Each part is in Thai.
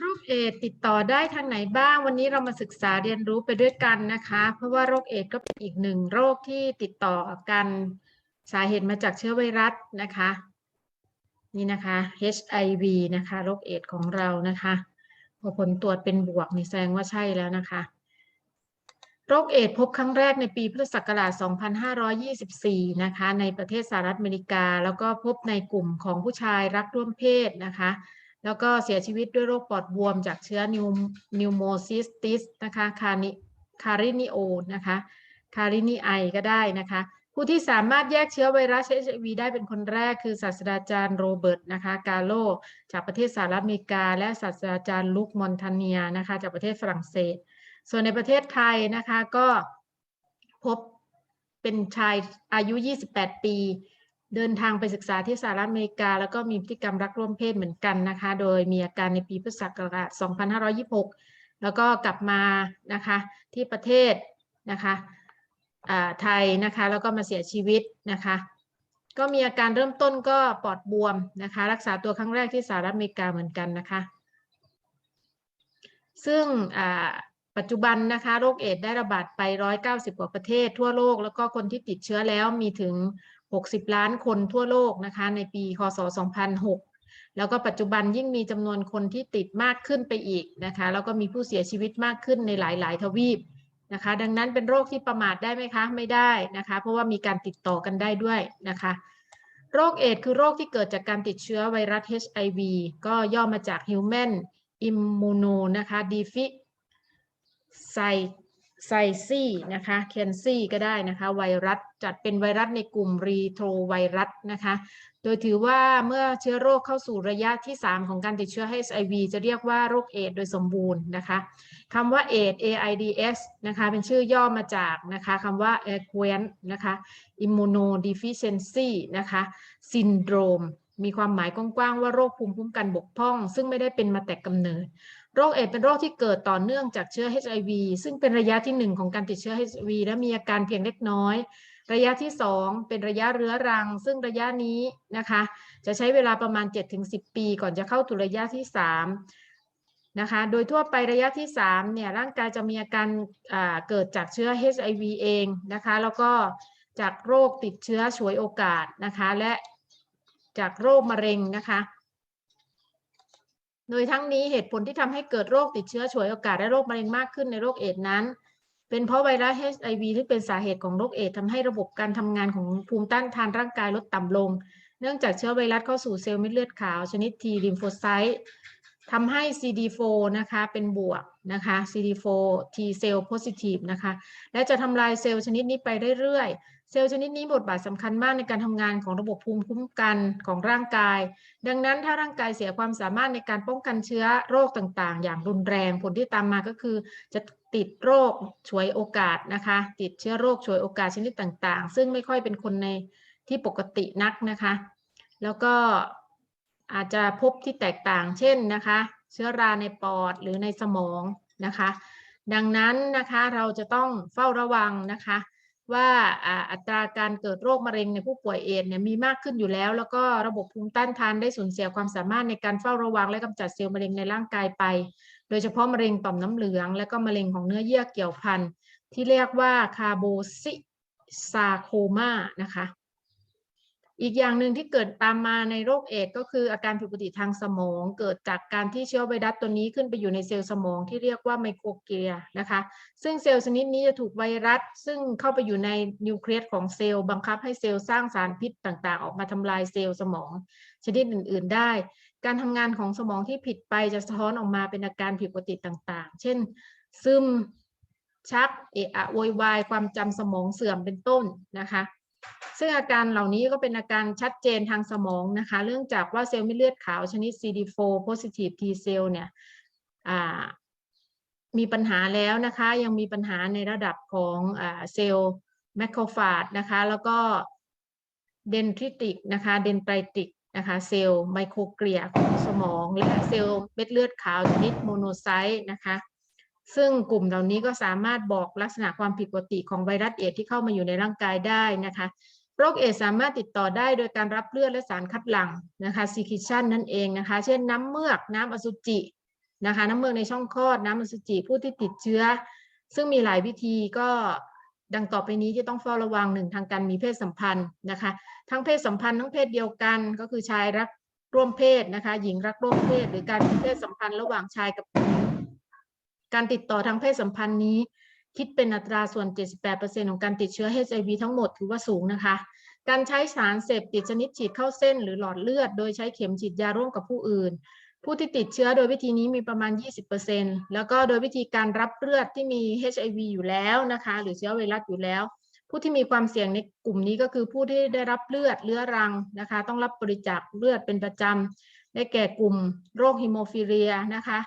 โรคเอดส์ติดต่อได้ทางไหนบ้าง วันนี้เรามาศึกษาเรียนรู้ไปด้วยกันนะคะ เพราะว่าโรคเอดส์ก็เป็นอีกหนึ่งโรคที่ติดต่อกันสาเหตุมาจากเชื้อไวรัสนะคะ นี่นะคะ HIV นะคะโรคเอดส์ของเรานะคะพอผลตรวจเป็นบวกนี่แสดงว่าใช่แล้วนะคะ โรคเอดส์พบครั้งแรกในปีพุทธศักราช 2524 นะคะ ในประเทศสหรัฐอเมริกา แล้วก็พบในกลุ่มของผู้ชายรักร่วมเพศนะคะ แล้วก็เสียชีวิตด้วยโรคปอดบวมจากเชื้อนิวนิวโมซิสติสนะคะคาริคารินิโอนะคะคารินิไอก็ได้นะคะผู้ที่สามารถแยกเชื้อไวรัส HIV ได้เป็นคนแรกคือศาสตราจารย์โรเบิร์ตนะคะกาโลจากประเทศสหรัฐอเมริกา และศาสตราจารย์ลุคมอนทาเนียนะคะจากประเทศฝรั่งเศส ส่วนในประเทศไทยนะคะก็พบเป็นชายอายุ 28 ปี เดินทางไปศึกษาที่สหรัฐอเมริกา แล้วก็มีพฤติกรรมรักร่วมเพศเหมือนกันนะคะ โดยมีอาการในปีพุทธศักราช 2526 แล้วก็กลับมานะคะที่ประเทศนะคะไทยนะคะแล้วก็มาเสียชีวิตนะคะ ก็มีอาการเริ่มต้นก็ปอดบวมนะคะ รักษาตัวครั้งแรกที่สหรัฐอเมริกาเหมือนกันนะคะ ซึ่งปัจจุบันนะคะโรคเอดส์ได้ระบาดไป 190 กว่าประเทศทั่วโลก แล้วก็คนที่ติดเชื้อแล้วมีถึง 60 ล้านคนทั่วโลกนะคะ ในปีคศ 2006 แล้วก็ปัจจุบันยิ่งมีจำนวนคนที่ติดมากขึ้นไปอีกนะคะ แล้วก็มีผู้เสียชีวิตมากขึ้นในหลาย ๆ ทวีปนะคะ ดังนั้นเป็นโรคที่ประมาทได้ไหมคะ ไม่ได้นะคะ เพราะว่ามีการติดต่อกันได้ด้วยนะคะ โรคเอดส์คือโรคที่เกิดจากการติดเชื้อไวรัส HIV ก็ย่อมาจาก Human Immuno นะคะ Deficit ไซซี่นะคะเคนซี่ก็ได้นะคะ ไวรัสจัดเป็นไวรัสในกลุ่มรีโทรไวรัสนะคะ โดยถือว่าเมื่อเชื้อโรคเข้าสู่ระยะที่ 3 ของการติดเชื้อ HIV จะเรียกว่าโรคเอดส์โดยสมบูรณ์นะคะคำว่าเอด AIDS นะคะ เป็นชื่อย่อมาจากนะคะคำว่า acquired นะคะ immunodeficiency นะคะ syndrome มีความหมายกว้างๆว่าโรคภูมิคุ้มกันบกพร่อง ซึ่งไม่ได้เป็นมาแต่กำเนิด โรคเอดส์เป็นโรคที่เกิดต่อเนื่องจากเชื้อ HIV ซึ่งเป็นระยะที่ 1 ของการติดเชื้อ HIV และมีอาการเพียงเล็กน้อย ระยะที่ 2 เป็นระยะเรื้อรัง ซึ่งระยะนี้นะคะ จะใช้เวลาประมาณ 7-10 ปี ก่อนจะเข้าสู่ระยะที่ 3 นะคะ โดยทั่วไประยะที่ 3 เนี่ยร่างกายจะมีอาการเกิดจากเชื้อ HIV เองนะคะ แล้วก็จากโรคติดเชื้อฉวยโอกาสนะคะ และ จากโรคมะเร็งนะคะ โดยทั้งนี้เหตุผลที่ทำให้เกิดโรคติดเชื้อฉวยโอกาสและโรคมะเร็งมากขึ้นในโรคเอดนั้น เป็นเพราะไวรัส HIV ที่เป็นสาเหตุของโรคเอดส์ทำให้ระบบการทำงานของภูมิต้านทานร่างกายลดต่ำลง เนื่องจากเชื้อไวรัสเข้าสู่เซลล์เม็ดเลือดขาวชนิด T ลิมโฟไซต์ ทำให้ CD4 นะคะเป็นบวกนะคะ CD4 T cell positive นะคะและจะทำลายเซลล์ชนิดนี้ไปเรื่อยๆ เซลล์ชนิดนี้บทบาทสำคัญมากในการทำงานของระบบภูมิคุ้มกันของร่างกาย ดังนั้นถ้าร่างกายเสียความสามารถในการป้องกันเชื้อโรคต่างๆ อย่างรุนแรงผลที่ตามมาก็คือ จะติดโรคฉวยโอกาสนะคะ ติดเชื้อโรคฉวยโอกาสชนิดต่างๆ ซึ่งไม่ค่อยเป็นคนในที่ปกตินักนะคะ แล้วก็ อาจจะพบที่แตกต่างเช่นนะคะ เชื้อราในปอดหรือในสมองนะคะ ดังนั้นนะคะเราจะต้องเฝ้าระวังนะคะว่าอัตราการเกิดโรคมะเร็งในผู้ป่วยเอดส์เนี่ยมีมากขึ้นอยู่แล้ว แล้วก็ระบบภูมิต้านทานได้สูญเสียความสามารถในการเฝ้าระวังและกำจัดเซลล์มะเร็งในร่างกายไป โดยเฉพาะมะเร็งต่อมน้ำเหลือง และก็มะเร็งของเนื้อเยื่อเกี่ยวพันที่เรียกว่าคาโบซิซาโคมานะคะ อีกอย่างหนึ่งที่เกิดตามมาในโรคเอดส์ก็คืออาการผิดปกติทางสมอง เกิดจากการที่เชื้อไวรัสตัวนี้ขึ้นไปอยู่ในเซลล์สมองที่เรียกว่าไมโครเกลียนะคะ ซึ่งเซลล์ชนิดนี้จะถูกไวรัส ซึ่งเข้าไปอยู่ในนิวเคลียสของเซลล์บังคับให้เซลล์สร้างสารพิษต่างๆ ออกมาทำลายเซลล์สมอง ชนิดอื่น ๆ ได้ การทำงานของสมองที่ผิดไปจะสะท้อนออกมาเป็นอาการผิดปกติต่างๆ เช่น ซึมชักเอะอะโวยวายความจำสมองเสื่อมเป็นต้นนะคะ ซึ่งอาการเหล่านี้ก็เป็นอาการชัดเจนทางสมองนะคะเนื่องจากว่าเซลล์เม็ดเลือดขาวชนิด CD4 positive T cell เนี่ยมีปัญหาแล้วนะคะ ยังมีปัญหาในระดับของอเซลล์แมคโครฟาจนะคะ แล้วก็เดนทริติกนะคะเดนไตรติกนะคะเซลล์ไมโครเกลียของสมอง และเซลล์เม็ดเลือดขาวชนิดโมโนไซต์นะคะ ซึ่งกลุ่มเหล่านี้ก็สามารถบอกลักษณะความผิดปกติของไวรัสเอดที่เข้ามาอยู่ในร่างกายได้นะคะโรคเอดสามารถติดต่อได้โดยการรับเลือดและสารคัดหลั่งนะคะ secretion นั่นเองนะคะ เช่นน้ำเมือกน้ำอสุจินะคะน้ำเมือกในช่องคลอดน้ำอสุจิผู้ที่ติดเชื้อ ซึ่งมีหลายวิธีก็ดังต่อไปนี้ที่ต้องเฝ้าระวังหนึ่งทางการมีเพศสัมพันธ์นะคะ ทั้งเพศสัมพันธ์ทั้งเพศเดียวกันก็คือชายรักร่วมเพศนะคะ หญิงรักร่วมเพศ หรือการมีเพศสัมพันธ์ระหว่างชายกับหญิง การติดต่อทางเพศสัมพันธ์นี้ คิดเป็นอัตราส่วน 78%ของการติดเชื้อ HIV ทั้งหมดถือว่าสูงนะคะ การใช้สารเสพติดชนิดฉีดเข้าเส้นหรือหลอดเลือด โดยใช้เข็มฉีดยาร่วมกับผู้อื่น ผู้ที่ติดเชื้อโดยวิธีนี้มีประมาณ 20%แล้วก็โดยวิธีการรับเลือดที่มี HIV อยู่แล้วนะคะ หรือเชื้อไวรัสอยู่แล้วผู้ที่มีความเสี่ยงในกลุ่มนี้ก็คือผู้ที่ได้รับเลือดเรื้อรังนะคะ ต้องรับบริจาคเลือดเป็นประจำได้แก่กลุ่มโรคฮิโมฟิเลียนะคะ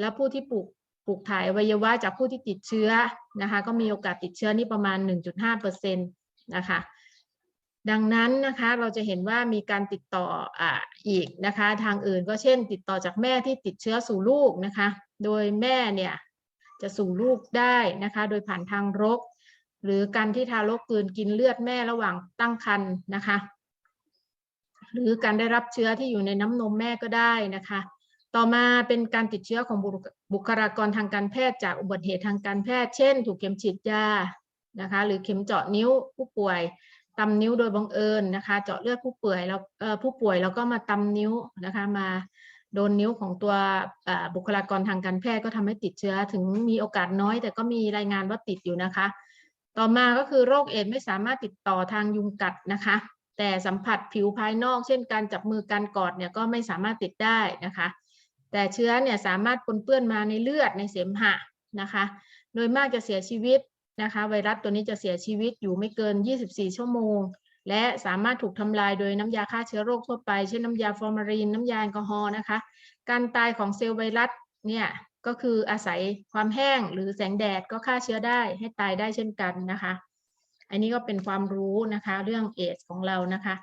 และผู้ที่ปลูก ปลูกถ่ายอวัยวะจากผู้ที่ติดเชื้อนะคะก็มีโอกาสติดเชื้อนี่ประมาณ 1.5%นะคะดังนั้นนะคะเราจะเห็นว่ามีการติดต่อออีกนะคะทางอื่นก็เช่น ติดต่อจากแม่ที่ติดเชื้อสู่ลูกนะคะโดยแม่เนี่ยจะสู่ลูกได้นะคะโดยผ่านทางรก หรือการที่ทารกกืนกินเลือดแม่ระหว่างตั้งครรภ์นะคะ หรือการได้รับเชื้อที่อยู่ในน้ำนมแม่ก็ได้นะคะ ต่อมาเป็นการติดเชื้อของบุคลากรทางการแพทย์จากอุบัติเหตุทางการแพทย์ เช่น ถูกเข็มฉีดยา นะคะ หรือเข็มเจาะนิ้วผู้ป่วยตำนิ้วโดยบังเอิญนะคะ เจาะเลือดผู้ป่วยแล้วผู้ป่วยแล้วก็มาตำนิ้วนะคะ มาโดนนิ้วของตัวบุคลากรทางการแพทย์ก็ทำให้ติดเชื้อ ถึงมีโอกาสน้อย แต่ก็มีรายงานว่าติดอยู่นะคะ ต่อมาก็คือโรคเอดส์ไม่สามารถติดต่อทางยุงกัดนะคะ แต่สัมผัสผิวภายนอก เช่น การจับมือการกอดเนี่ยก็ไม่สามารถติดได้นะคะ แต่เชื้อเนี่ยสามารถปนเปื้อนมาในเลือดในเสมหะนะคะ โดยมากจะเสียชีวิตนะคะ ไวรัสตัวนี้จะเสียชีวิตอยู่ไม่เกิน 24 ชั่วโมง และสามารถถูกทำลายโดยน้ำยาฆ่าเชื้อโรคทั่วไป เช่นน้ำยาฟอร์มาลีน น้ำยาแอลกอฮอล์นะคะ การตายของเซลล์ไวรัสเนี่ยก็คืออาศัยความแห้งหรือแสงแดดก็ฆ่าเชื้อได้ให้ตายได้เช่นกันนะคะ อันนี้ก็เป็นความรู้นะคะเรื่องเอดของเรานะคะ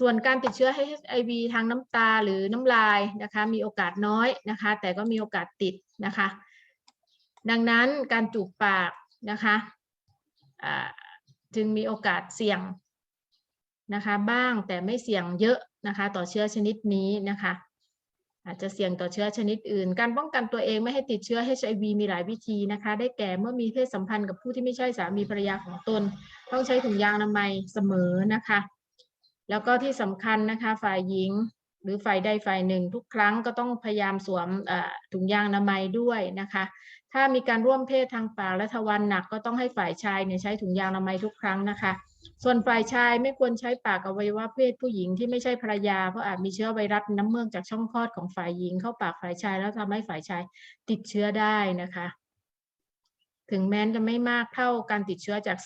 ส่วนการติดเชื้อ HIV ทางน้ำตาหรือน้ำลายนะคะมีโอกาสน้อยนะคะ แต่ก็มีโอกาสติดนะคะ ดังนั้นการจูบปากนะคะจึงมีโอกาสเสี่ยงนะคะบ้างแต่ไม่เสี่ยงเยอะนะคะ ต่อเชื้อชนิดนี้นะคะ อาจจะเสี่ยงต่อเชื้อชนิดอื่น การป้องกันตัวเองไม่ให้ติดเชื้อ HIV มีหลายวิธีนะคะ ได้แก่เมื่อมีเพศสัมพันธ์กับผู้ที่ไม่ใช่สามีภรรยาของตน ต้องใช้ถุงยางอนามัยเสมอนะคะ แล้วก็ที่สำคัญนะคะฝ่ายหญิงหรือฝ่ายใดฝ่ายหนึ่ง ทุกครั้งก็ต้องพยายามสวมถุงยางอนามัยด้วยนะคะ ถ้ามีการร่วมเพศทางปากและทวารหนักก็ต้องให้ฝ่ายชายเนี่ยใช้ถุงยางอนามัยทุกครั้งนะคะ ส่วนฝ่ายชายไม่ควรใช้ปากอวัยวะเพศผู้หญิงที่ไม่ใช่ภรรยาเพราะอาจมีเชื้อไวรัสน้ำเมือกจากช่องคลอดของฝ่ายหญิง เข้าปากฝ่ายชายแล้วทำให้ฝ่ายชายติดเชื้อได้นะคะ ถึงแม้จะไม่มากเท่าการติดเชื้อจาก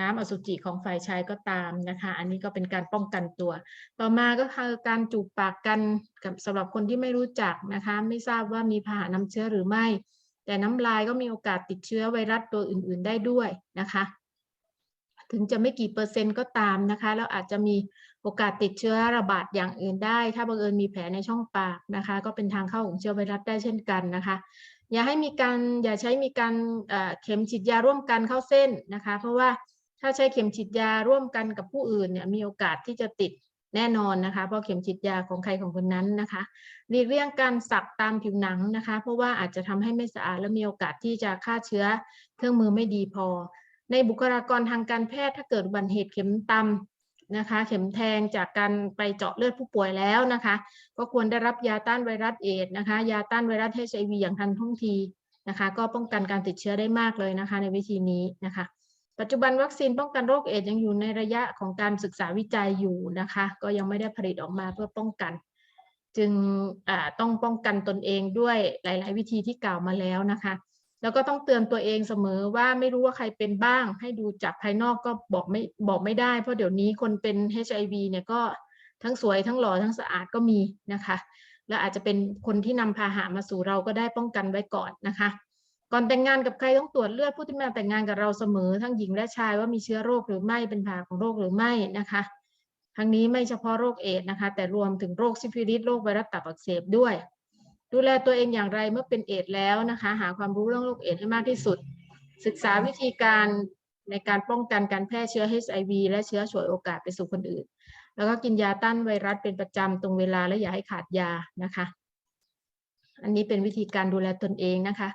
น้ำอสุจิของฝ่ายชายก็ตามนะคะ อันนี้ก็เป็นการป้องกันตัว ต่อมาก็คือการจูบปากกันกับสำหรับคนที่ไม่รู้จักนะคะ ไม่ทราบว่ามีพาหะนำเชื้อหรือไม่ แต่น้ำลายก็มีโอกาสติดเชื้อไวรัสตัวอื่น ๆ ได้ด้วยนะคะ ถึงจะไม่กี่เปอร์เซ็นต์ก็ตามนะคะแล้วอาจจะมีโอกาสติดเชื้อระบาดอย่างอื่นได้ ถ้าบังเอิญมีแผลในช่องปากนะคะ ก็เป็นทางเข้าของเชื้อไวรัสได้เช่นกันนะคะ อย่าให้มีการอย่าใช้มีการเข็มฉีดยาร่วมกันเข้าเส้นนะคะ เพราะว่าถ้าใช้เข็มฉีดยาร่วมกันกับผู้อื่นเนี่ยมีโอกาสที่จะติดแน่นอนนะคะ เพราะเข็มฉีดยาของใครของคนนั้นนะคะหลีกเลี่ยงการสักตามผิวหนังนะคะ เพราะว่าอาจจะทำให้ไม่สะอาดและมีโอกาสที่จะฆ่าเชื้อเครื่องมือไม่ดีพอ ในบุคลากรทางการแพทย์ถ้าเกิดบัติเหตุเข็มตำ นะคะ เข็มแทงจากการไปเจาะเลือดผู้ป่วยแล้วนะคะ ก็ควรได้รับยาต้านไวรัสเอดนะคะ ยาต้านไวรัส HIV อย่างทันท่วงทีนะคะ ก็ป้องกันการติดเชื้อได้มากเลยนะคะ ในวิธีนี้นะคะ ปัจจุบันวัคซีนป้องกันโรคเอดส์ยังอยู่ในระยะของการศึกษาวิจัยอยู่นะคะ ก็ยังไม่ได้ผลิตออกมาเพื่อป้องกัน จึงต้องป้องกันตนเองด้วยหลาย ๆ วิธีที่กล่าวมาแล้วนะคะ แล้วก็ต้องเตือนตัวเองเสมอว่าไม่รู้ว่าใครเป็นบ้าง ให้ดูจากภายนอกก็บอกไม่บอกไม่ได้ เพราะเดี๋ยวนี้คนเป็น HIV เนี่ยก็ทั้งสวยทั้งหล่อทั้งสะอาดก็มีนะคะ และอาจจะเป็นคนที่นำพาหะมาสู่เราก็ได้ป้องกันไว้ก่อนนะคะ ก่อนแต่งงานกับใครต้องตรวจเลือดผู้ที่มาแต่งงานกับเราเสมอ ทั้งหญิงและชายว่ามีเชื้อโรคหรือไม่เป็นพาของโรคหรือไม่นะคะทั้งนี้ไม่เฉพาะโรคเอดนะคะ แต่รวมถึงโรคซิฟิลิสโรคไวรัสตับอักเสบด้วย ดูแลตัวเองอย่างไรเมื่อเป็นเอดแล้วนะคะ หาความรู้เรื่องโรคเอดให้มากที่สุด ศึกษาวิธีการในการป้องกันการแพร่เชื้อ HIV และเชื้อฉวยโอกาสไปสู่คนอื่น แล้วก็กินยาต้านไวรัสเป็นประจำตรงเวลาและอย่าให้ขาดยานะคะ อันนี้เป็นวิธีการดูแลตนเองนะคะ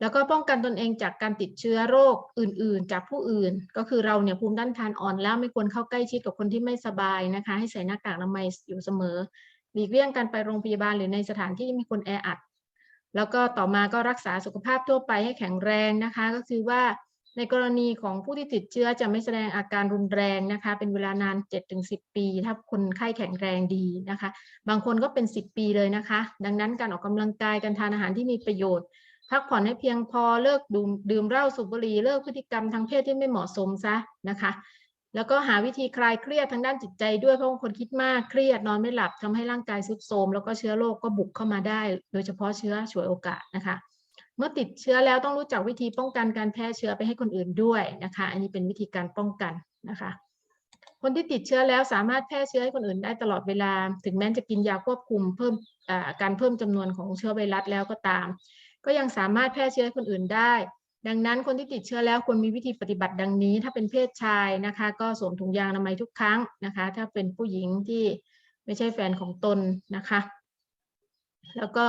แล้วก็ป้องกันตนเองจากการติดเชื้อโรคอื่น ๆ จากผู้อื่น ก็คือเราเนี่ยภูมิต้านทานอ่อนแล้วไม่ควรเข้าใกล้ชิดกับคนที่ไม่สบายนะคะ ให้ใส่หน้ากากอนามัยอยู่เสมอ หลีกเลี่ยงการไปโรงพยาบาลหรือในสถานที่มีคนแออัด แล้วก็ต่อมาก็รักษาสุขภาพทั่วไปให้แข็งแรงนะคะ ก็คือว่าในกรณีของผู้ที่ติดเชื้อจะไม่แสดงอาการรุนแรงนะคะ เป็นเวลานาน 7-10 ปี ถ้าคนไข้แข็งแรงดีนะคะ บางคนก็เป็น 10 ปีเลยนะคะ ดังนั้นการออกกำลังกายการทานอาหารที่มีประโยชน์ พักผ่อนให้เพียงพอเลิกดื่มดื่มเหล้าสูบบุหรี่เลิกพฤติกรรมทางเพศที่ไม่เหมาะสมซะนะคะ แล้วก็หาวิธีคลายเครียดทางด้านจิตใจด้วยเพราะคนคิดมากเครียดนอนไม่หลับทำให้ร่างกายทรุดโทรมแล้วก็เชื้อโรคก็บุกเข้ามาได้ โดยเฉพาะเชื้อฉวยโอกาสนะคะ เมื่อติดเชื้อแล้วต้องรู้จักวิธีป้องกันการแพร่เชื้อไปให้คนอื่นด้วยนะคะ อันนี้เป็นวิธีการป้องกันนะคะคนที่ติดเชื้อแล้วสามารถแพร่เชื้อให้คนอื่นได้ตลอดเวลา ถึงแม้จะกินยาควบคุมเพิ่มการเพิ่มจำนวนของเชื้อไวรัสแล้วก็ตาม ก็ยังสามารถแพร่เชื้อให้คนอื่นได้ ดังนั้นคนที่ติดเชื้อแล้วควรมีวิธีปฏิบัติดังนี้ ถ้าเป็นเพศชายนะคะ ก็สวมถุงยางอนามัยทุกครั้งนะคะ ถ้าเป็นผู้หญิงที่ไม่ใช่แฟนของตนนะคะ แล้วก็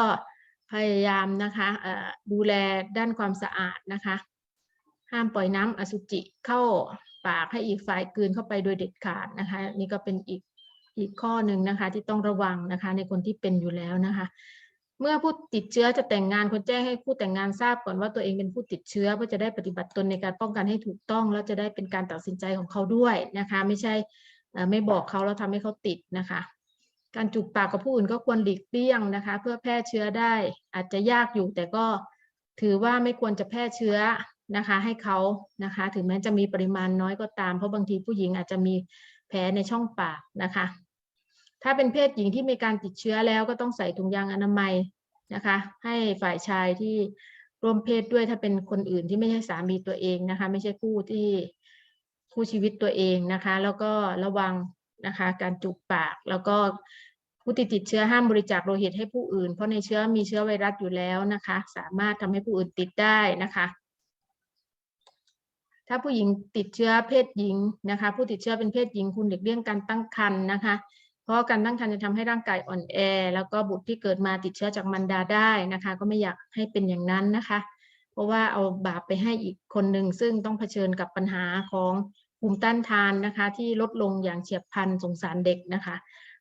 พยายามนะคะดูแลด้านความสะอาดนะคะ ห้ามปล่อยน้ำอสุจิเข้าปากให้อีกฝ่ายกลืนเข้าไปโดยเด็ดขาดนะคะ นี่ก็เป็นอีกอีกข้อหนึ่งนะคะที่ต้องระวังนะคะในคนที่เป็นอยู่แล้วนะคะ เมื่อผู้ติดเชื้อจะแต่งงานควรแจ้งให้ผู้แต่งงานทราบก่อนว่าตัวเองเป็นผู้ติดเชื้อเพื่อจะได้ปฏิบัติตนในการป้องกันให้ถูกต้อง แล้วจะได้เป็นการตัดสินใจของเขาด้วยนะคะ ไม่ใช่ไม่บอกเขาแล้วทำให้เขาติดนะคะ การจูบปากกับผู้อื่นก็ควรหลีกเลี่ยงนะคะ เพื่อแพร่เชื้อได้อาจจะยากอยู่แต่ก็ถือว่าไม่ควรจะแพร่เชื้อนะคะ ให้เขานะคะ ถึงแม้จะมีปริมาณน้อยก็ตามเพราะบางทีผู้หญิงอาจจะมีแผลในช่องปากนะคะ ถ้าเป็นเพศหญิงที่มีการติดเชื้อแล้วก็ต้องใส่ถุงยางอนามัยนะคะ ให้ฝ่ายชายที่ร่วมเพศด้วยถ้าเป็นคนอื่นที่ไม่ใช่สามีตัวเองนะคะ ไม่ใช่คู่ที่คู่ชีวิตตัวเองนะคะ แล้วก็ระวังนะคะ การจูบปากแล้วก็ผู้ที่ติดเชื้อห้ามบริจาคโลหิตให้ผู้อื่น เพราะในเชื้อมีเชื้อไวรัสอยู่แล้วนะคะ สามารถทำให้ผู้อื่นติดได้นะคะ ถ้าผู้หญิงติดเชื้อเพศหญิงนะคะ ผู้ติดเชื้อเป็นเพศหญิงคุณหลีกเลี่ยงการตั้งครรภ์นะคะ เพราะการตั้งครรภ์จะทำให้ร่างกายอ่อนแอ แล้วก็บุตรที่เกิดมาติดเชื้อจากมารดาได้นะคะ ก็ไม่อยากให้เป็นอย่างนั้นนะคะ เพราะว่าเอาบาปไปให้อีกคนหนึ่งซึ่งต้องเผชิญกับปัญหาของภูมิต้านทานนะคะ ที่ลดลงอย่างเฉียบพลันสงสารเด็กนะคะ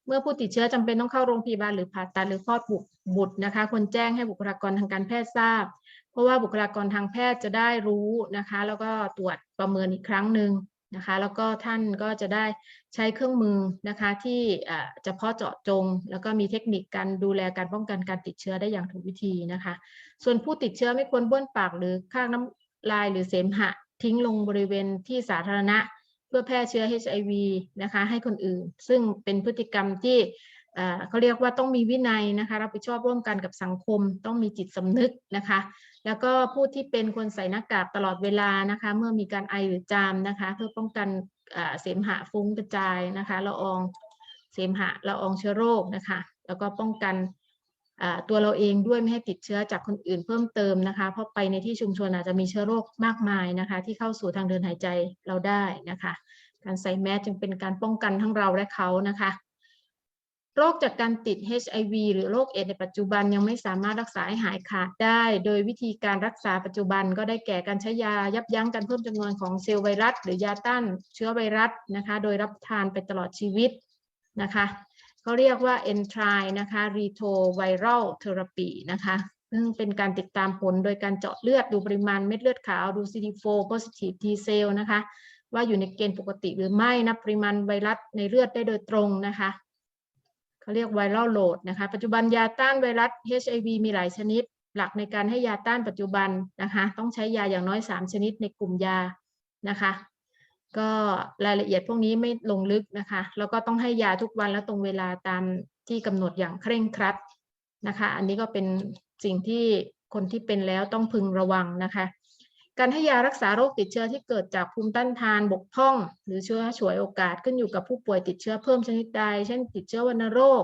เมื่อผู้ติดเชื้อจำเป็นต้องเข้าโรงพยาบาลหรือผ่าตัดหรือคลอดบุตรบุตรนะคะควรแจ้งให้บุคลากรทางการแพทย์ทราบ เพราะว่าบุคลากรทางแพทย์จะได้รู้นะคะ แล้วก็ตรวจประเมินอีกครั้งหนึ่ง นะคะ แล้วก็ท่านก็จะได้ใช้เครื่องมือนะคะที่เฉพาะเจาะจง แล้วก็มีเทคนิคการดูแลการป้องกันการติดเชื้อได้อย่างถูกวิธีนะคะ ส่วนผู้ติดเชื้อไม่ควรบ้วนปากหรือข้างน้ำลายหรือเสมหะ ทิ้งลงบริเวณที่สาธารณะ เพื่อแพร่เชื้อ HIV นะคะ ให้คนอื่น ซึ่งเป็นพฤติกรรมที่ เขาเรียกว่าต้องมีวินัยนะคะรับผิดชอบร่วมกันกับสังคม ต้องมีจิตสำนึกนะคะ แล้วก็ผู้ที่เป็นคนใส่หน้ากากตลอดเวลานะคะ เมื่อมีการไอหรือจามนะคะ เพื่อป้องกันอ่าเสมหะฟุ้งกระจายนะคะละอองเสมหะละอองเชื้อโรคนะคะ แล้วก็ป้องกันอ่าตัวเราเองด้วยไม่ให้ติดเชื้อจากคนอื่นเพิ่มเติมนะคะ เพราะไปในที่ชุมชนอาจจะมีเชื้อโรคมากมายนะคะ ที่เข้าสู่ทางเดินหายใจเราได้นะคะ การใส่แมสจึงเป็นการป้องกันทั้งเราและเขานะคะ โรคจากการติด HIV หรือโรคเอดในปัจจุบันยังไม่สามารถรักษาให้หายขาดได้ โดยวิธีการรักษาปัจจุบันก็ได้แก่การใช้ยายับยั้งการเพิ่มจำนวนของเซลล์ไวรัส หรือยาต้านเชื้อไวรัสนะคะ โดยรับทานไปตลอดชีวิตนะคะเขาเรียกว่า e n t r i นะคะ retroviral therapy นะคะซึ่งเป็นการติดตามผลโดยการเจาะเลือดดูปริมาณเม็ดเลือดขาวดู CD4 positive T cell นะคะ ว่าอยู่ในเกณฑ์ปกติหรือไม่นับปริมาณไวรัสในเลือดได้โดยตรงนะคะ เขาเรียกไวรัลโหลดนะคะ ปัจจุบันยาต้านไวรัส HIV มีหลายชนิด หลักในการให้ยาต้านปัจจุบันนะคะ ต้องใช้ยาอย่างน้อย 3 ชนิดในกลุ่มยานะคะ ก็รายละเอียดพวกนี้ไม่ลงลึกนะคะ แล้วก็ต้องให้ยาทุกวันและตรงเวลาตามที่กำหนดอย่างเคร่งครัดนะคะ อันนี้ก็เป็นสิ่งที่คนที่เป็นแล้วต้องพึงระวังนะคะ การให้ยารักษาโรคติดเชื้อที่เกิดจากภูมิต้านทานบกพร่อง หรือเชื้อฉวยโอกาสขึ้นอยู่กับผู้ป่วยติดเชื้อเพิ่มชนิดใด เช่น ติดเชื้อวัณโรค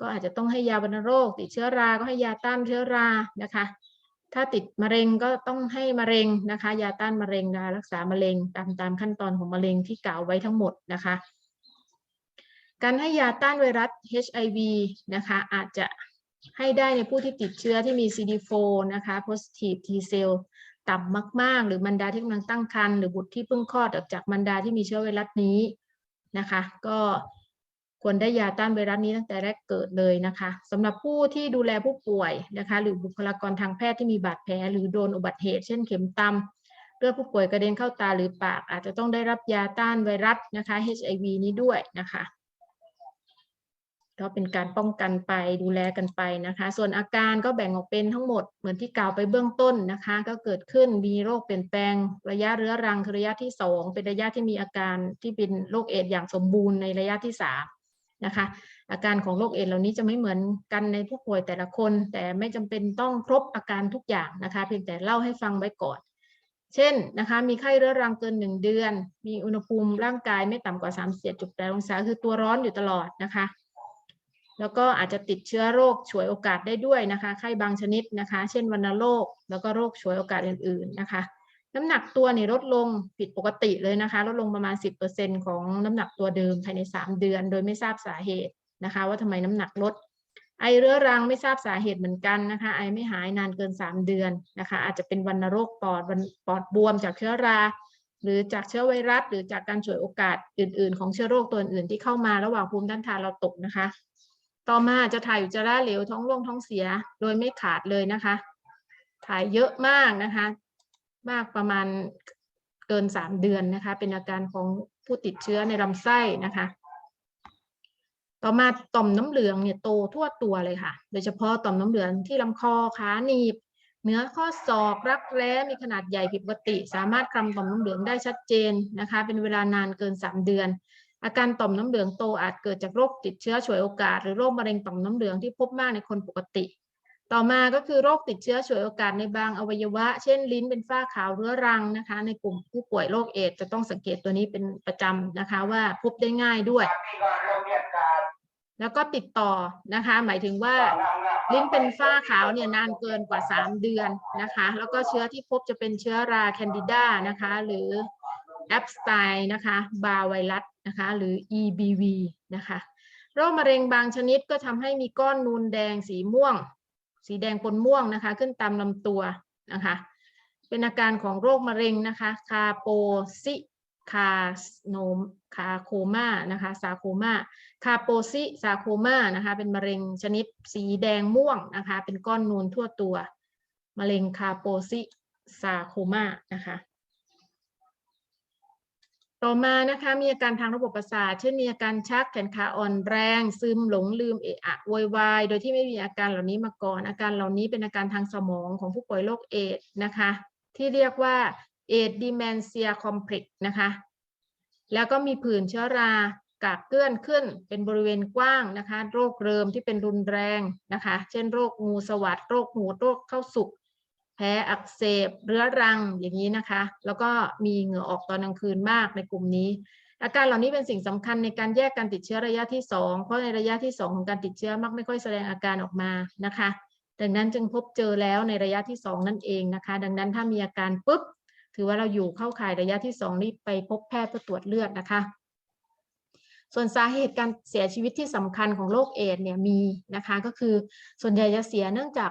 ก็อาจจะต้องให้ยาวัณโรค ติดเชื้อรา ก็ให้ยาต้านเชื้อรานะคะ ถ้าติดมะเร็งก็ต้องให้มะเร็งนะคะ ยาต้านมะเร็งยารักษามะเร็งตามตามขั้นตอนของมะเร็งที่กล่าวไว้ทั้งหมดนะคะ การให้ยาต้านไวรัส HIV นะคะอาจจะให้ได้ในผู้ที่ติดเชื้อที่มี CD4 นะคะ positive T cell ต่ำมาก ๆ หรือมารดาที่กำลังตั้งครรภ์หรือบุตรที่เพิ่งคลอดออกจากมารดาที่มีเชื้อไวรัสนี้นะคะ ก็ควรได้ยาต้านไวรัสนี้ตั้งแต่แรกเกิดเลยนะคะสำหรับผู้ที่ดูแลผู้ป่วยนะคะ หรือบุคลากรทางแพทย์ที่มีบาดแผลหรือโดนอุบัติเหตุ เช่นเข็มตำเลือดผู้ป่วยกระเด็นเข้าตาหรือปาก อาจจะต้องได้รับยาต้านไวรัสนะคะ HIV นี้ด้วยนะคะ ก็เป็นการป้องกันไปดูแลกันไปนะคะ ส่วนอาการก็แบ่งออกเป็นทั้งหมดเหมือนที่กล่าวไปเบื้องต้นนะคะ ก็เกิดขึ้นมีโรคเปลี่ยนแปลง ระยะเรื้อรังคือระยะที่ 2 เป็นระยะที่มีอาการที่เป็นโรคเอดส์อย่างสมบูรณ์ในระยะที่3นะคะ อาการของโรคเอดส์เหล่านี้จะไม่เหมือนกันในผู้ป่วยแต่ละคน แต่ไม่จำเป็นต้องครบอาการทุกอย่างนะคะ เพียงแต่เล่าให้ฟังไว้ก่อน เช่นนะคะมีไข้เรื้อรังเกิน 1 เดือน มีอุณหภูมิร่างกายไม่ต่ำกว่า 37.8 องศาคือตัวร้อนอยู่ตลอดนะคะ แล้วก็อาจจะติดเชื้อโรคฉวยโอกาสได้ด้วยนะคะ ไข้บางชนิดนะคะ เช่นวัณโรค แล้วก็โรคฉวยโอกาสอื่น ๆนะคะ น้ำหนักตัวนี่ลดลงผิดปกติเลยนะคะ ลดลงประมาณ 10%ของน้ำหนักตัวเดิมภายใน 3 เดือน โดยไม่ทราบสาเหตุนะคะ ว่าทำไมน้ำหนักลด ไอเรื้อรังไม่ทราบสาเหตุเหมือนกันนะคะ ไอไม่หายนานเกิน 3 เดือนนะคะ อาจจะเป็นวัณโรคปอดปอดบวมจากเชื้อรา หรือจากเชื้อไวรัส หรือจากการฉวยโอกาสอื่น ๆ ของเชื้อโรคตัวอื่นที่เข้ามาระหว่างภูมิต้านทานเราตกนะคะ ต่อมาจะถ่ายอุจจาระเหลวท้องร่วงท้องเสียโดยไม่ขาดเลยนะคะ ถ่ายเยอะมากนะคะ มากประมาณเกินสามเดือนนะคะ เป็นอาการของผู้ติดเชื้อในลำไส้นะคะ ต่อมาต่อมน้ำเหลืองเนี่ยโตทั่วตัวเลยค่ะ โดยเฉพาะต่อมน้ำเหลืองที่ลำคอขาหนีบเนื้อข้อศอกรักแร้มีขนาดใหญ่ผิดปกติ สามารถคลำต่อมน้ำเหลืองได้ชัดเจนนะคะ เป็นเวลานานเกิน 3 เดือน อาการต่อมน้ำเหลืองโตอาจเกิดจากโรคติดเชื้อฉวยโอกาส หรือโรคมะเร็งต่อมน้ำเหลืองที่พบมากในคนปกติ ต่อมาก็คือโรคติดเชื้อฉวยโอกาสในบางอวัยวะ เช่น ลิ้นเป็นฝ้าขาวเรื้อรังนะคะ ในกลุ่มผู้ป่วยโรคเอดส์จะต้องสังเกตตัวนี้เป็นประจำนะคะว่าพบได้ง่ายด้วย แล้วก็ติดต่อนะคะ หมายถึงว่าลิ้นเป็นฝ้าขาวเนี่ยนานเกินกว่า 3 เดือนนะคะ แล้วก็เชื้อที่พบจะเป็นเชื้อราแคนดิดานะคะ หรือ แอปสไตน์นะคะบาไวรัสนะคะหรือ EBV นะคะโรคมะเร็งบางชนิดก็ทำให้มีก้อนนูนแดงสีม่วง สีแดงปนม่วงนะคะ ขึ้นตามลำตัวนะคะ เป็นอาการของโรคมะเร็งนะคะคาโปซิคาโนมคาโคมานะคะซาโคมาคาโปซิซาโคมานะคะ เป็นมะเร็งชนิดสีแดงม่วงนะคะ เป็นก้อนนูนทั่วตัว มะเร็งคาโปซิซาโคมานะคะ ต่อมานะคะมีอาการทางระบบประสาท เช่นมีอาการชักแขนขาอ่อนแรง ซึมหลงลืมเอะอะโวยวายโดยที่ไม่มีอาการเหล่านี้มาก่อน อาการเหล่านี้เป็นอาการทางสมองของผู้ป่วยโรคเอดนะคะ ที่เรียกว่าเอดดิเมนเซียคอมเพล็กซ์นะคะ แล้วก็มีผื่นเชื้อรากากเกลื่อนขึ้นเป็นบริเวณกว้างนะคะ โรคเริมที่เป็นรุนแรงนะคะ เช่นโรคงูสวัสดโรคหูโรคเข้าสุก แพ้อักเสบเรื้อรังอย่างนี้นะคะ แล้วก็มีเหงื่อออกตอนกลางคืนมากในกลุ่มนี้ อาการเหล่านี้เป็นสิ่งสำคัญในการแยกการติดเชื้อระยะที่ 2 เพราะในระยะที่ 2 ของการติดเชื้อมักไม่ค่อยแสดงอาการออกมานะคะดังนั้นจึงพบเจอแล้วในระยะที่ 2 นั่นเองนะคะ ดังนั้นถ้ามีอาการปุ๊บ ถือว่าเราอยู่เข้าข่ายระยะที่ 2 รีบไปพบแพทย์เพื่อตรวจเลือดนะคะ ส่วนสาเหตุการเสียชีวิตที่สำคัญของโรคเอดส์เนี่ยมีนะคะ ก็คือส่วนใหญ่จะเสียเนื่องจาก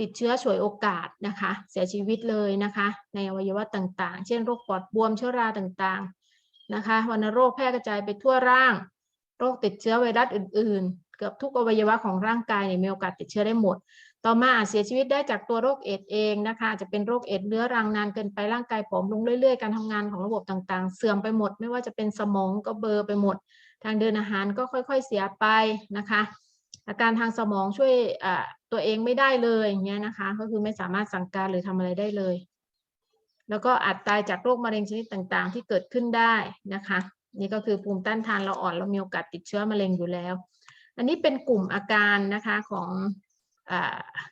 ติดเชื้อฉวยโอกาสนะคะ เสียชีวิตเลยนะคะ ในอวัยวะต่างๆ เช่นโรคปอดบวมเชื้อราต่างๆนะคะวัณโรคแพร่กระจายไปทั่วร่าง โรคติดเชื้อไวรัสอื่น ๆ เกือบทุกอวัยวะของร่างกายเนี่ยมีโอกาสติดเชื้อได้หมด ต่อมาอาจเสียชีวิตได้จากตัวโรคเอดเองนะคะอาจจะเป็นโรคเอดส์เรื้อรังนานเกินไปร่างกายผอมลงเรื่อยๆ การทำงานของระบบต่างๆ เสื่อมไปหมด ไม่ว่าจะเป็นสมองก็เบลอร์ไปหมด ทางเดินอาหารก็ค่อย ๆ เสียไปนะคะ อาการทางสมองช่วยตัวเองไม่ได้เลยอย่างเงี้ยนะคะ ก็คือไม่สามารถสั่งการหรือทำอะไรได้เลย แล้วก็อาจตายจากโรคมะเร็งชนิดต่างๆ ที่เกิดขึ้นได้นะคะ นี่ก็คือภูมิต้านทานเราอ่อนเรามีโอกาสติดเชื้อมะเร็งอยู่แล้ว อันนี้เป็นกลุ่มอาการนะคะของอ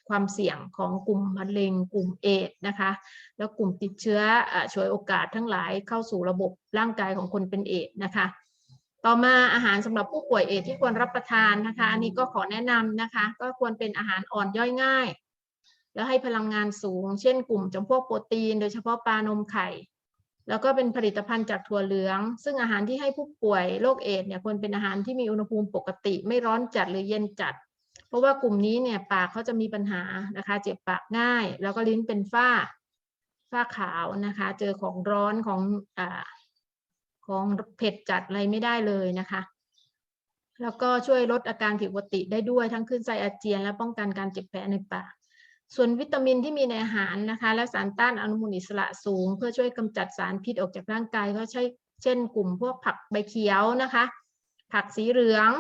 ความเสี่ยงของกลุ่มมะเร็ง กลุ่มเอดนะคะ แล้วกลุ่มติดเชื้ออช่วยโอกาสทั้งหลายเข้าสู่ระบบร่างกายของคนเป็นเอดนะคะ ต่อมาอาหารสำหรับผู้ป่วยเอดส์ที่ควรรับประทานนะคะ อันนี้ก็ขอแนะนำนะคะ ก็ควรเป็นอาหารอ่อนย่อยง่าย แล้วให้พลังงานสูง เช่นกลุ่มจำพวกโปรตีน โดยเฉพาะปลานมไข่ แล้วก็เป็นผลิตภัณฑ์จากถั่วเหลือง ซึ่งอาหารที่ให้ผู้ป่วยโรคเอดส์เนี่ยควรเป็นอาหารที่มีอุณหภูมิปกติ ไม่ร้อนจัดหรือเย็นจัด เพราะว่ากลุ่มนี้เนี่ยปากเขาจะมีปัญหานะคะ เจ็บปากง่าย แล้วก็ลิ้นเป็นฝ้าฝ้าขาวนะคะ เจอของร้อนของอ่า ของเผ็ดจัดอะไรไม่ได้เลยนะคะ แล้วก็ช่วยลดอาการผิดปกติได้ด้วยทั้งขึ้นไส้อาเจียน และป้องกันการเจ็บแผลในปากส่วนวิตามินที่มีในอาหารนะคะ และสารต้านอนุมูลอิสระสูง เพื่อช่วยกำจัดสารพิษออกจากร่างกายก็ใช่เช่น กลุ่มพวกผักใบเขียวนะคะ ผักสีเหลือง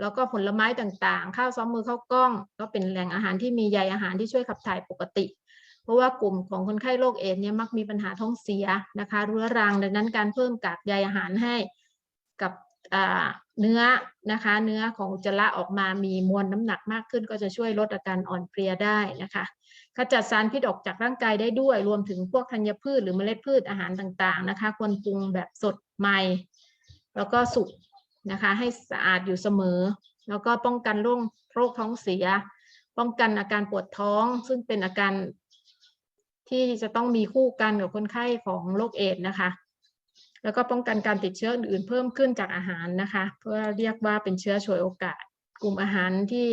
แล้วก็ผลไม้ต่างๆ ข้าวซ้อมมือข้าวกล้อง ก็เป็นแหล่งอาหารที่มีใยอาหารที่ช่วยขับถ่ายปกติ เพราะว่ากลุ่มของคนไข้โรคเอดส์เนี่ยมักมีปัญหาท้องเสียนะคะเรื้อรังดังนั้นการเพิ่มกากใยอาหารให้กับเนื้อนะคะเนื้อของอุจจาระออกมามีมวลน้ำหนักมากขึ้น ก็จะช่วยลดอาการอ่อนเพลียได้นะคะขจัดสารพิษออกจากร่างกายได้ด้วย รวมถึงพวกธัญพืชหรือเมล็ดพืชอาหารต่างๆนะคะ ควรปรุงแบบสดใหม่ แล้วก็สุกนะคะ ให้สะอาดอยู่เสมอ แล้วก็ป้องกันโรคโรคท้องเสีย ป้องกันอาการปวดท้อง ซึ่งเป็นอาการ ที่จะต้องมีคู่กันกับคนไข้ของโรคเอดส์นะคะ แล้วก็ป้องกันการติดเชื้ออื่นเพิ่มขึ้นจากอาหารนะคะ เพื่อเรียกว่าเป็นเชื้อฉวยโอกาส กลุ่มอาหารที่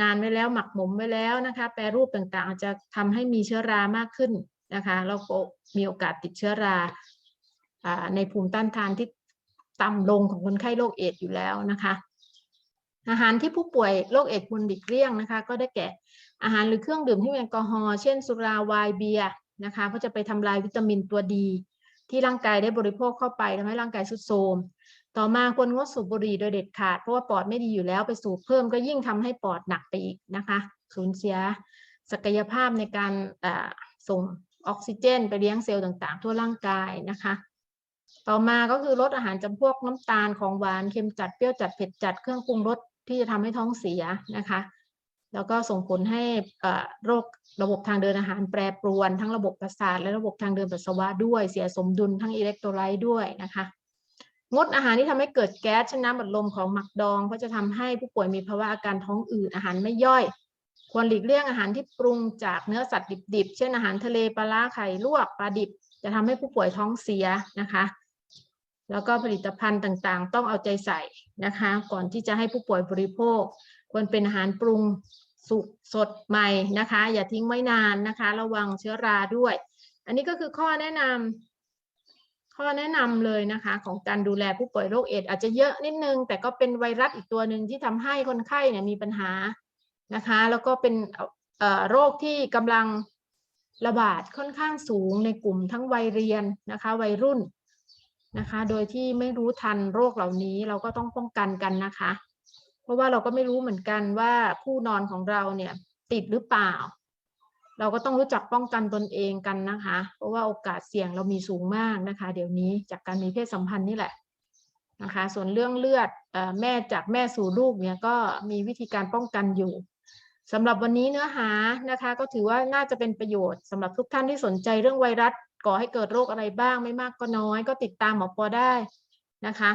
นานไว้แล้วหมักหมมไว้แล้วนะคะ แปรรูปต่างๆ จะทำให้มีเชื้อรามากขึ้นนะคะแล้วก็มีโอกาสติดเชื้อราอ่าในภูมิต้านทานที่ต่ำลงของคนไข้โรคเอดส์อยู่แล้วนะคะ อาหารที่ผู้ป่วยโรคเอดส์ควรหลีกเลี่ยงนะคะ ก็ได้แก่ อาหารหรือเครื่องดื่มที่มีแอลกอฮอล์เช่น สุราไวน์เบียร์นะคะเพราจะไปทำลายวิตามินตัวดี ที่ร่างกายได้บริโภคเข้าไปทำให้ร่างกายทรุดโทรมต่อมาควรงดสูบบุหรี่โดยเด็ดขาด เพราะว่าปอดไม่ดีอยู่แล้วไปสูบเพิ่มก็ยิ่งทำให้ปอดหนักไปอีกนะคะ สูญเสียศักยภาพในการส่งออกซิเจน ไปเลี้ยงเซลล์ต่างๆ ทั่วร่างกายนะคะ ต่อมาก็คือลดอาหารจำพวกน้ำตาลของหวานเค็มจัดเปรี้ยวจัดเผ็ดจัดเครื่องปรุงรสที่จะทำให้ท้องเสียนะคะ แล้วก็ส่งผลให้โรคระบบทางเดินอาหารแปรปรวนทั้งระบบประสาทและระบบทางเดินปัสสาวะด้วยเสียสมดุลทั้งอิเล็กโทรไลต์ด้วยนะคะงดอาหารที่ทำให้เกิดแก๊สเช่นน้ำอัดลมของหมักดองก็จะทำให้ผู้ป่วยมีภาวะอาการท้องอืดอาหารไม่ย่อย ควรหลีกเลี่ยงอาหารที่ปรุงจากเนื้อสัตว์ดิบๆ เช่นอาหารทะเลปลาไข่ลวกปลาดิบ จะทำให้ผู้ป่วยท้องเสียนะคะ แล้วก็ผลิตภัณฑ์ต่างๆ ต้องเอาใจใส่นะคะ ก่อนที่จะให้ผู้ป่วยบริโภค ควรเป็นอาหารปรุง สุกสดใหม่นะคะ อย่าทิ้งไว้นานนะคะ ระวังเชื้อราด้วย อันนี้ก็คือข้อแนะนำข้อแนะนำเลยนะคะ ของการดูแลผู้ป่วยโรคเอดส์อาจจะเยอะนิดนึง แต่ก็เป็นไวรัสอีกตัวหนึ่งที่ทำให้คนไข้เนี่ยมีปัญหานะคะ แล้วก็เป็นโรคที่กำลังระบาดค่อนข้างสูงในกลุ่มทั้งวัยเรียนนะคะ วัยรุ่นนะคะ โดยที่ไม่รู้ทันโรคเหล่านี้เราก็ต้องป้องกันกันนะคะ ราะว่าเราก็ไม่รู้เหมือนกันว่าผู้นอนของเราเนี่ยติดหรือเปล่า เราก็ต้องรู้จักป้องกันตนเองกันนะคะ เพราะว่าโอกาสเสี่ยงเรามีสูงมากนะคะ เดี๋ยวนี้จากการมีเพศสัมพันธ์นี่แหละนะคะ ส่วนเรื่องเลือดอแม่จากแม่สู่ลูกเนี่ยก็มีวิธีการป้องกันอยู่สำหรับวันนี้เนื้อหานะคะ ก็ถือว่าน่าจะเป็นประโยชน์สำหรับทุกท่านที่สนใจเรื่องไวรัสก่อให้เกิดโรคอะไรบ้างไม่มากก็น้อย ก็ติดตามหมอปอได้นะคะ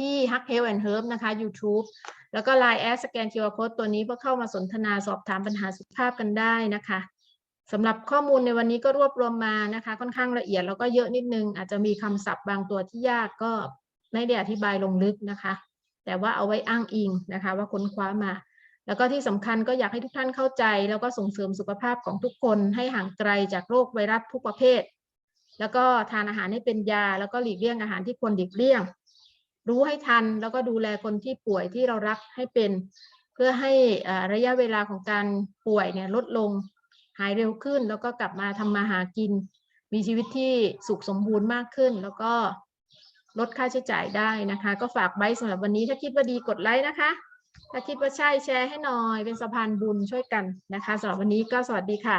ที่ Hug Health and Herb นะคะ YouTube แล้วก็ Line แอดสแกน QR Code ตัวนี้เพื่อเข้ามาสนทนาสอบถามปัญหาสุขภาพกันได้นะคะสำหรับข้อมูลในวันนี้ก็รวบรวมมานะคะ ค่อนข้างละเอียดแล้วก็เยอะนิดนึง อาจจะมีคำศัพท์บางตัวที่ยากก็ไม่ได้อธิบายลงลึกนะคะ แต่ว่าเอาไว้อ้างอิงนะคะ ว่าค้นคว้ามา แล้วก็ที่สำคัญก็อยากให้ทุกท่านเข้าใจ แล้วก็ส่งเสริมสุขภาพของทุกคนให้ห่างไกลจากโรคไวรัสทุกประเภท แล้วก็ทานอาหารให้เป็นยา แล้วก็หลีกเลี่ยงอาหารที่ควรหลีกเลี่ยง รู้ให้ทัน แล้วก็ดูแลคนที่ป่วยที่เรารักให้เป็น เพื่อให้ระยะเวลาของการป่วยเนี่ยลดลงหายเร็วขึ้น แล้วก็กลับมาทำมาหากิน มีชีวิตที่สุขสมบูรณ์มากขึ้น แล้วก็ลดค่าใช้จ่ายได้นะคะ ก็ฝากไว้สำหรับวันนี้ถ้าคิดว่าดีกดไลค์นะคะ ถ้าคิดว่าใช่แชร์ให้หน่อยเป็นสะพานบุญช่วยกันนะคะสำหรับวันนี้ก็สวัสดีค่ะ